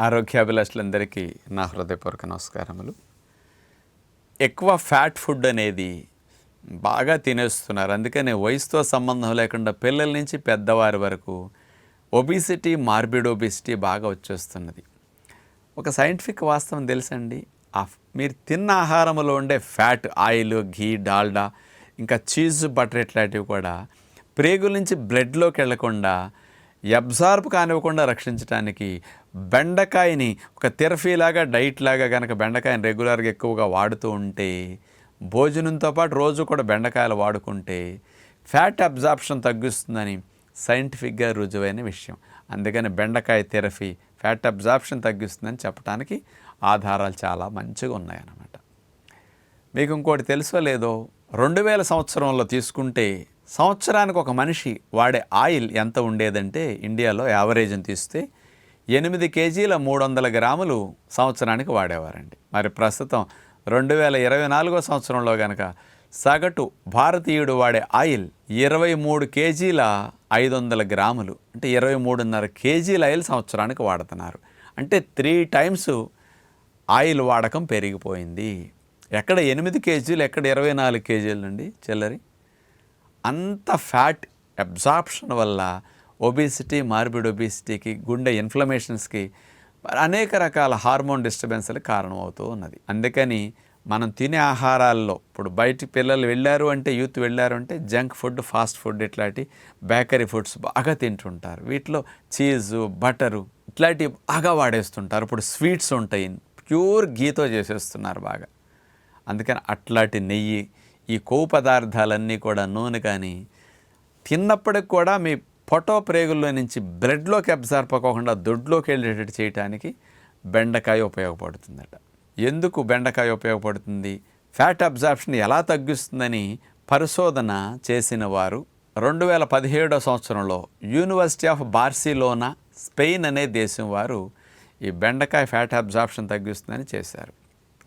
ఆరోగ్యాభిలాషులందరికీ నా హృదయపూర్వక నమస్కారములు. ఎక్కువ ఫ్యాట్ ఫుడ్ అనేది బాగా తినేస్తున్నారు. అందుకనే వయసుతో సంబంధం లేకుండా పిల్లల నుంచి పెద్దవారి వరకు ఒబిసిటీ మార్బిడ్ ఒబిసిటీ బాగా వచ్చేస్తున్నది. ఒక సైంటిఫిక్ వాస్తవం తెలుసండి? ఆ మీరు తిన్న ఆహారంలో ఉండే ఫ్యాట్ ఆయిల్ ఘీ డాల్డా ఇంకా చీజ్ బటర్ ఇట్లాంటివి కూడా ప్రేగుల నుంచి బ్లడ్లోకి వెళ్ళకుండా అబ్జార్బ్ కానివ్వకుండా రక్షించడానికి బెండకాయని ఒక తెరఫీలాగా డైట్ లాగా కనుక బెండకాయని రెగ్యులర్గా ఎక్కువగా వాడుతూ ఉంటే భోజనంతో పాటు రోజు కూడా బెండకాయలు వాడుకుంటే ఫ్యాట్ అబ్జార్ప్షన్ తగ్గిస్తుందని సైంటిఫిక్గా రుజువైన విషయం. అందుకని బెండకాయ థెరపీ ఫ్యాట్ అబ్జార్ప్షన్ తగ్గిస్తుందని చెప్పడానికి ఆధారాలు చాలా మంచిగా ఉన్నాయన్నమాట. మీకు ఇంకోటి తెలుసో లేదో రెండు వేల సంవత్సరంలో తీసుకుంటే సంవత్సరానికి ఒక మనిషి వాడే ఆయిల్ ఎంత ఉండేదంటే ఇండియాలో యావరేజ్ని తీస్తే ఎనిమిది కేజీల మూడు వందల గ్రాములు సంవత్సరానికి వాడేవారండి. మరి ప్రస్తుతం రెండు వేల ఇరవై నాలుగో సంవత్సరంలో కనుక సగటు భారతీయుడు వాడే ఆయిల్ ఇరవై మూడు కేజీల ఐదు వందల గ్రాములు అంటే ఇరవై మూడున్నర కేజీల ఆయిల్ సంవత్సరానికి వాడుతున్నారు. అంటే త్రీ టైమ్స్ ఆయిల్ వాడకం పెరిగిపోయింది. ఎక్కడ ఎనిమిది కేజీలు ఎక్కడ ఇరవై నాలుగు కేజీలు అండి చిల్లరి? అంత ఫ్యాట్ అబ్జార్ప్షన్ వల్ల ఒబిసిటీ మార్బిడ్ ఒబిసిటీకి గుండె ఇన్ఫ్లమేషన్స్కి అనేక రకాల హార్మోన్ డిస్టర్బెన్స్లకు కారణమవుతూ ఉన్నది. అందుకని మనం తినే ఆహారాల్లో ఇప్పుడు బయటి పిల్లలు వెళ్ళారు అంటే యూత్ వెళ్ళారు అంటే జంక్ ఫుడ్ ఫాస్ట్ ఫుడ్ ఇట్లాంటి బేకరీ ఫుడ్స్ బాగా తింటుంటారు. వీటిలో చీజు బటరు ఇట్లాంటివి బాగా వాడేస్తుంటారు. ఇప్పుడు స్వీట్స్ ఉంటాయి ప్యూర్ గీతో చేసేస్తున్నారు బాగా. అందుకని అట్లాంటి నెయ్యి ఈ కొవ్వు పదార్థాలన్నీ కూడా నూనె కానీ తిన్నప్పటికి కూడా మీ పొటో ప్రేగుల్లో నుంచి బ్లడ్లోకి అబ్జార్బ్ అవ్వకుండా దొడ్లోకి వెళ్ళేటట్టు చేయడానికి బెండకాయ ఉపయోగపడుతుందట. ఎందుకు బెండకాయ ఉపయోగపడుతుంది? ఫ్యాట్ అబ్జార్ప్షన్ ఎలా తగ్గిస్తుందని పరిశోధన చేసిన వారు రెండు వేల పదిహేడో సంవత్సరంలో యూనివర్సిటీ ఆఫ్ బార్సిలోనా స్పెయిన్ అనే దేశం వారు ఈ బెండకాయ ఫ్యాట్ అబ్జార్ప్షన్ తగ్గిస్తుందని చేశారు.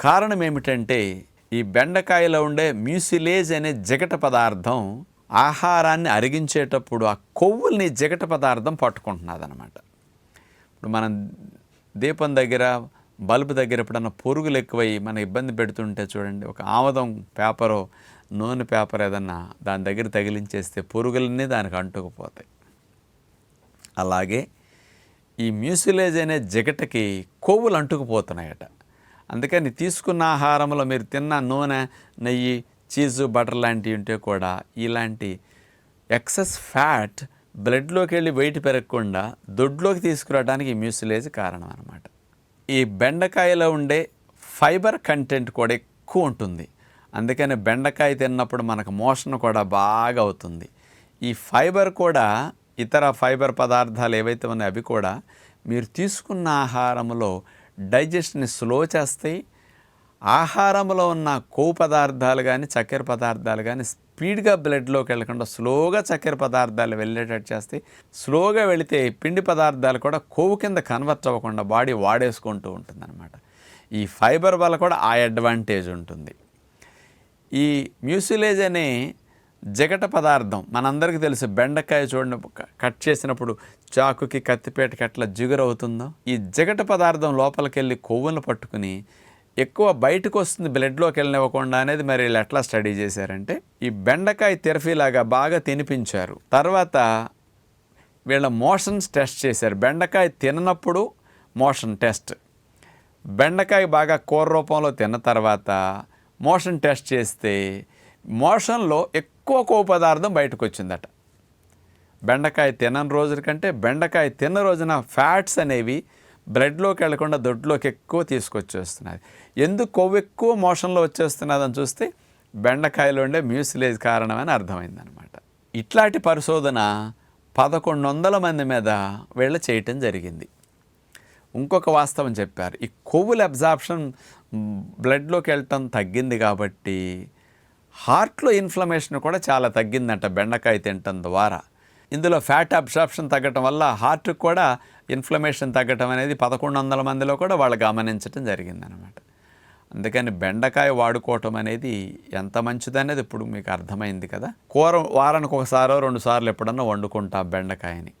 కారణం ఏమిటంటే ఈ బెండకాయలో ఉండే మ్యూసిలేజ్ అనే జిగట పదార్థం ఆహారాన్ని అరిగించేటప్పుడు ఆ కొవ్వుల్ని జిగట పదార్థం పట్టుకుంటున్నది అనమాట ఇప్పుడు మనం దీపం దగ్గర బల్బు దగ్గర ఎప్పుడన్నా పురుగులు ఎక్కువై మన ఇబ్బంది పెడుతుంటే చూడండి ఒక ఆమదం పేపరో నూనె పేపర్ ఏదన్నా దాని దగ్గర తగిలించేస్తే పురుగులన్నీ దానికి అంటుకుపోతాయి. అలాగే ఈ మ్యూసిలేజ్ అనే జిగటకి కొవ్వులు అంటుకుపోతున్నాయట. అందుకని తీసుకున్న ఆహారంలో మీరు తిన్న నూనె నెయ్యి చీజు బటర్ లాంటివి ఉంటే కూడా ఇలాంటి ఎక్సెస్ ఫ్యాట్ బ్లడ్లోకి వెళ్ళి వెయిట్ పెరగకుండా దొడ్లోకి తీసుకురావడానికి మ్యూసిలేజ్ కారణం అనమాట ఈ బెండకాయలో ఉండే ఫైబర్ కంటెంట్ కూడా ఎక్కువ ఉంటుంది. అందుకని బెండకాయ తిన్నప్పుడు మనకు మోషన్ కూడా బాగా అవుతుంది. ఈ ఫైబర్ కూడా ఇతర ఫైబర్ పదార్థాలు ఏవైతే ఉన్నాయో అవి కూడా మీరు తీసుకున్న ఆహారంలో డైజెస్ట్ని స్లో చేస్తాయి ఆహారంలో ఉన్న కొవ్వు పదార్థాలు కానీ చక్కెర పదార్థాలు కానీ స్పీడ్గా బ్లడ్లోకి వెళ్ళకుండా స్లోగా చక్కెర పదార్థాలు వెళ్ళేటట్టు చేస్తే స్లోగా వెళితే పిండి పదార్థాలు కూడా కొవ్వు కింద కన్వర్ట్ అవ్వకుండా బాడీ వాడేసుకుంటూ ఉంటుందన్నమాట. ఈ ఫైబర్ వల్ల కూడా ఆ అడ్వాంటేజ్ ఉంటుంది. ఈ మ్యూసిలేజ్ అనే జగట పదార్థం మనందరికీ తెలుసు. బెండకాయ చూడండి కట్ చేసినప్పుడు చాకుకి కత్తిపేటకి ఎట్లా జిగురవుతుందో. ఈ జగట పదార్థం లోపలికి వెళ్ళి కొవ్వును పట్టుకుని ఎక్కువ బయటకు వస్తుంది బ్లడ్లోకి వెళ్ళనివ్వకుండా అనేది మరి వీళ్ళు ఎట్లా స్టడీ చేశారంటే ఈ బెండకాయ తెరఫీలాగా బాగా తినిపించారు. తర్వాత వీళ్ళ మోషన్స్ టెస్ట్ చేశారు. బెండకాయ తిననప్పుడు మోషన్ టెస్ట్. బెండకాయ బాగా కూర రూపంలో తిన్న తర్వాత మోషన్ టెస్ట్ చేస్తే మోషన్లో ఎక్కువ కొవ్వు పదార్థం బయటకు వచ్చిందట బెండకాయ తినని రోజుల కంటే బెండకాయ తిన్న రోజున ఫ్యాట్స్ అనేవి బ్లడ్లోకి వెళ్ళకుండా దొడ్లోకి ఎక్కువ తీసుకొచ్చేస్తున్నది. ఎందుకు కొవ్వు ఎక్కువ మోషన్లో వచ్చేస్తున్నదని చూస్తే బెండకాయలో ఉండే మ్యూసిలేజ్ కారణమని అర్థమైందనమాట ఇట్లాంటి పరిశోధన పదకొండు వందల మంది మీద వీళ్ళు చేయటం జరిగింది. ఇంకొక వాస్తవం చెప్పారు. ఈ కొవ్వుల అబ్జార్ప్షన్ బ్లడ్లోకి వెళ్ళటం తగ్గింది కాబట్టి హార్ట్లో ఇన్ఫ్లమేషన్ కూడా చాలా తగ్గిందంట బెండకాయ తినటం ద్వారా. ఇందులో ఫ్యాట్ అబ్సార్ప్షన్ తగ్గటం వల్ల హార్ట్కి కూడా ఇన్ఫ్లమేషన్ తగ్గటం అనేది పదకొండు వందల మందిలో కూడా వాళ్ళు గమనించడం జరిగిందనమాట అందుకని బెండకాయ వాడుకోవటం అనేది ఎంత మంచిదనేది ఇప్పుడు మీకు అర్థమైంది కదా. కూర వారానికి ఒకసారో రెండు సార్లు ఎప్పుడన్నా వండుకుంటా బెండకాయని.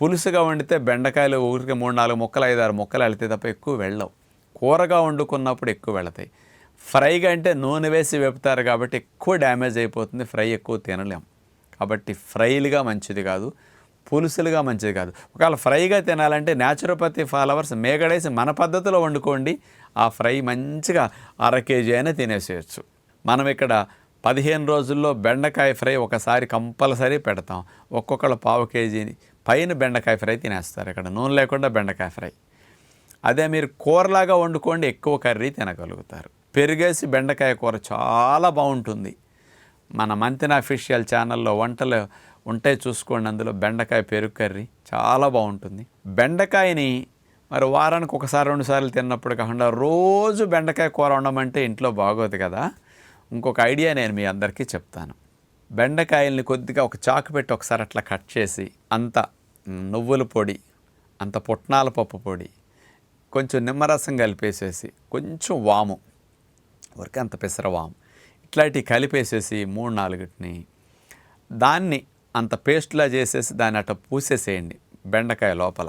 పులుసుగా వండితే బెండకాయలు ఊరికి మూడు నాలుగు ముక్కలు ఐదు ఆరు ముక్కలు వెళితే తప్ప ఎక్కువ వెళ్ళవు. కూరగా వండుకున్నప్పుడు ఎక్కువ వెళతాయి. ఫ్రైగా అంటే నూనె వేసి వేపుతారు కాబట్టి ఎక్కువ డ్యామేజ్ అయిపోతుంది ఫ్రై ఎక్కువ తినలేము కాబట్టి ఫ్రైలుగా మంచిది కాదు పులుసులుగా మంచిది కాదు. ఒకవేళ ఫ్రైగా తినాలంటే న్యాచురోపతి ఫాలోవర్స్ మేగడేసి మన పద్ధతిలో వండుకోండి. ఆ ఫ్రై మంచిగా అర కేజీ అయినా తినేసేయచ్చు. మనం ఇక్కడ పదిహేను రోజుల్లో బెండకాయ ఫ్రై ఒకసారి కంపల్సరీ పెడతాం. ఒక్కొక్కళ్ళు పావు కేజీని పైన బెండకాయ ఫ్రై తినేస్తారు ఇక్కడ. నూనె లేకుండా బెండకాయ ఫ్రై. అదే మీరు కూరలాగా వండుకోండి ఎక్కువ కర్రీ తినగలుగుతారు. పెరిగేసి బెండకాయ కూర చాలా బాగుంటుంది. మన మంతిన అఫీషియల్ ఛానల్లో వంటలు ఉంటాయి చూసుకోండి అందులో బెండకాయ పెరుగు కర్రీ చాలా బాగుంటుంది. బెండకాయని మరి వారానికి ఒకసారి రెండు సార్లు తిన్నప్పుడు కాకుండా రోజు బెండకాయ కూర ఉండమంటే ఇంట్లో బాగోదు కదా. ఇంకొక ఐడియా నేను మీ అందరికీ చెప్తాను. బెండకాయల్ని కొద్దిగా ఒక చాకు పెట్టి ఒకసారి అట్లా కట్ చేసి అంత నువ్వుల పొడి అంత పుట్నాల పప్పు పొడి కొంచెం నిమ్మరసం కలిపేసేసి కొంచెం వాము వరకు అంత పెసర వాము ఇట్లాంటివి కలిపేసేసి మూడు నాలుగుటిని దాన్ని అంత పేస్ట్లా చేసేసి దాన్ని అట్ట పూసేసేయండి బెండకాయ లోపల.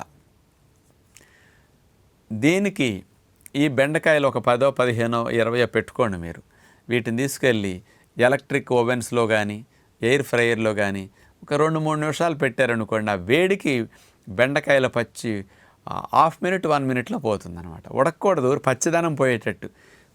దీనికి ఈ బెండకాయలు ఒక పదో పదిహేనో ఇరవయో పెట్టుకోండి మీరు. వీటిని తీసుకెళ్ళి ఎలక్ట్రిక్ ఓవెన్స్లో కానీ ఎయిర్ ఫ్రైయర్లో కానీ ఒక రెండు మూడు నిమిషాలు పెట్టారనుకోండి ఆ వేడికి బెండకాయల పచ్చి హాఫ్ మినిట్ వన్ మినిట్లో పోతుంది అనమాట ఉడకకూడదు పచ్చిదనం పోయేటట్టు.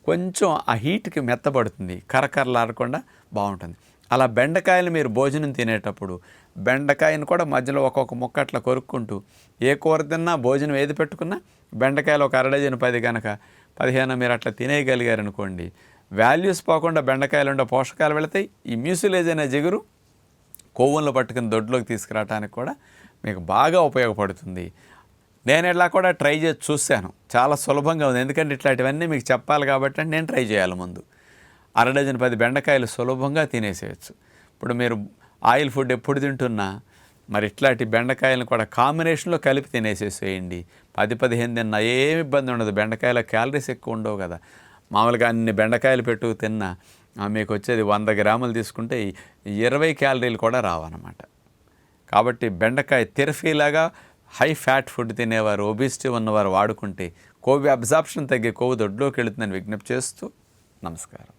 కొంచెం ఆ హీట్కి మెత్తబడుతుంది. కరకరలాడకుండా బాగుంటుంది. అలా బెండకాయలు మీరు భోజనం తినేటప్పుడు బెండకాయను కూడా మధ్యలో ఒక్కొక్క ముక్క అట్లా కొరుక్కుంటూ ఏ కూర తిన్నా భోజనం ఏది పెట్టుకున్నా బెండకాయలు ఒక అరడజన్ పది కనుక పదిహేను మీరు అట్లా తినేయగలిగారనుకోండి వాల్యూస్ పోకుండా బెండకాయలు ఉండే పోషకాలు వెళతాయి. ఈ మ్యూసిలేజ్ అనే జిగురు కొవ్వులను పట్టుకుని దొడ్లోకి తీసుకురావడానికి కూడా మీకు బాగా ఉపయోగపడుతుంది. నేను ఇలా కూడా ట్రై చేసి చూశాను. చాలా సులభంగా ఉంది. ఎందుకంటే ఇట్లాంటివన్నీ మీకు చెప్పాలి కాబట్టి నేను ట్రై చేయాలి ముందు. అర డజన్ పది బెండకాయలు సులభంగా తినేసేయచ్చు. ఇప్పుడు మీరు ఆయిల్ ఫుడ్ ఎప్పుడు తింటున్నా మరి ఇట్లాంటి బెండకాయలను కూడా కాంబినేషన్లో కలిపి తినేసేసేయండి. పది పదిహేను తిన్నా ఏమి ఇబ్బంది ఉండదు. బెండకాయల క్యాలరీస్ ఎక్కువ ఉండవు కదా. మామూలుగా అన్ని బెండకాయలు పెట్టు తిన్నా మీకు వచ్చేది వంద గ్రాములు తీసుకుంటే ఇరవై క్యాలరీలు కూడా రావన్నమాట. కాబట్టి బెండకాయ తెరఫీలాగా హై ఫ్యాట్ ఫుడ్ తినేవారు ఒబిసిటీ ఉన్నవారు వాడుకుంటే కొవ్వు అబ్జార్ప్షన్ తగ్గే కొవ్వు దొడ్లోకి వెళుతుందని విజ్ఞప్తి చేస్తూ నమస్కారం.